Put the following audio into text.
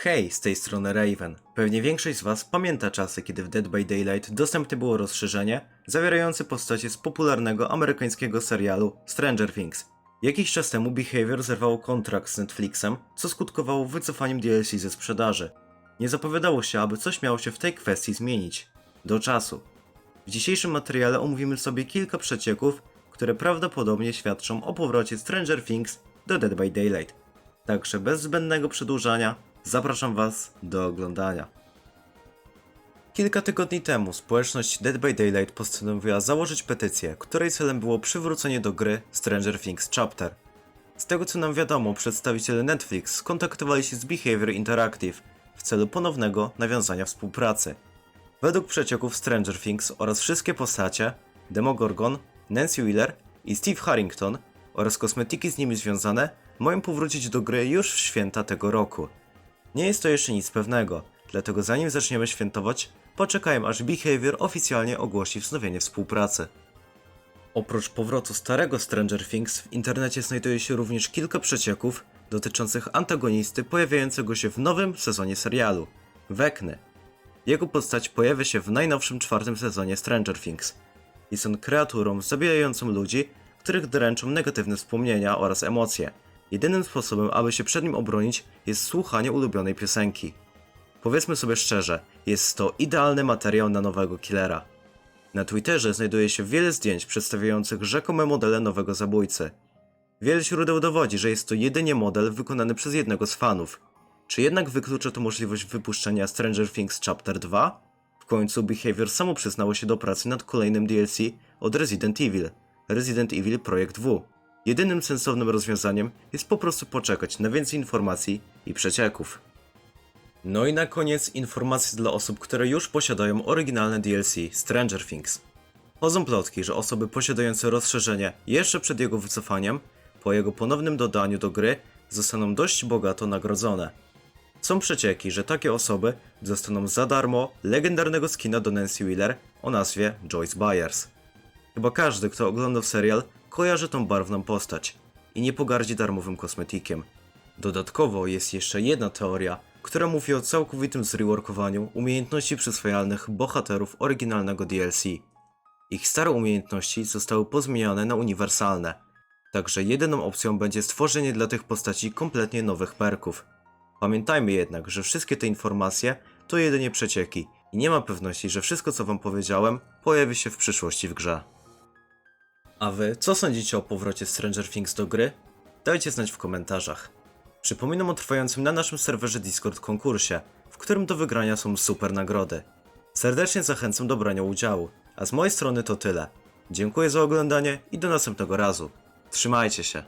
Hej, z tej strony Raven. Pewnie większość z Was pamięta czasy, kiedy w Dead by Daylight dostępne było rozszerzenie zawierające postacie z popularnego amerykańskiego serialu Stranger Things. Jakiś czas temu Behavior zerwał kontrakt z Netflixem, co skutkowało wycofaniem DLC ze sprzedaży. Nie zapowiadało się, aby coś miało się w tej kwestii zmienić. Do czasu. W dzisiejszym materiale omówimy sobie kilka przecieków, które prawdopodobnie świadczą o powrocie Stranger Things do Dead by Daylight. Także bez zbędnego przedłużania zapraszam Was do oglądania. Kilka tygodni temu społeczność Dead by Daylight postanowiła założyć petycję, której celem było przywrócenie do gry Stranger Things Chapter. Z tego co nam wiadomo, przedstawiciele Netflix skontaktowali się z Behavior Interactive w celu ponownego nawiązania współpracy. Według przecieków Stranger Things oraz wszystkie postacie, Demogorgon, Nancy Wheeler i Steve Harrington oraz kosmetyki z nimi związane mają powrócić do gry już w święta tego roku. Nie jest to jeszcze nic pewnego, dlatego zanim zaczniemy świętować, poczekajmy aż Behavior oficjalnie ogłosi wznowienie współpracy. Oprócz powrotu starego Stranger Things w internecie znajduje się również kilka przecieków dotyczących antagonisty pojawiającego się w nowym sezonie serialu Wekny. Jego postać pojawia się w najnowszym czwartym sezonie Stranger Things. Jest on kreaturą zabijającą ludzi, których dręczą negatywne wspomnienia oraz emocje. Jedynym sposobem, aby się przed nim obronić, jest słuchanie ulubionej piosenki. Powiedzmy sobie szczerze, jest to idealny materiał na nowego killera. Na Twitterze znajduje się wiele zdjęć przedstawiających rzekome modele nowego zabójcy. Wiele źródeł dowodzi, że jest to jedynie model wykonany przez jednego z fanów. Czy jednak wyklucza to możliwość wypuszczenia Stranger Things Chapter 2? W końcu Behavior samo przyznało się do pracy nad kolejnym DLC od Resident Evil, Resident Evil Projekt W. Jedynym sensownym rozwiązaniem jest po prostu poczekać na więcej informacji i przecieków. No i na koniec informacje dla osób, które już posiadają oryginalne DLC Stranger Things. Chodzą plotki, że osoby posiadające rozszerzenie jeszcze przed jego wycofaniem, po jego ponownym dodaniu do gry, zostaną dość bogato nagrodzone. Są przecieki, że takie osoby dostaną za darmo legendarnego skina do Nancy Wheeler o nazwie Joyce Byers. Chyba każdy, kto oglądał serial, kojarzy tą barwną postać i nie pogardzi darmowym kosmetykiem. Dodatkowo jest jeszcze jedna teoria, która mówi o całkowitym zreworkowaniu umiejętności przyswajalnych bohaterów oryginalnego DLC. Ich stare umiejętności zostały pozmieniane na uniwersalne, także jedyną opcją będzie stworzenie dla tych postaci kompletnie nowych perków. Pamiętajmy jednak, że wszystkie te informacje to jedynie przecieki i nie ma pewności, że wszystko co wam powiedziałem pojawi się w przyszłości w grze. A wy, co sądzicie o powrocie Stranger Things do gry? Dajcie znać w komentarzach. Przypominam o trwającym na naszym serwerze Discord konkursie, w którym do wygrania są super nagrody. Serdecznie zachęcam do brania udziału, a z mojej strony to tyle. Dziękuję za oglądanie i do następnego razu. Trzymajcie się.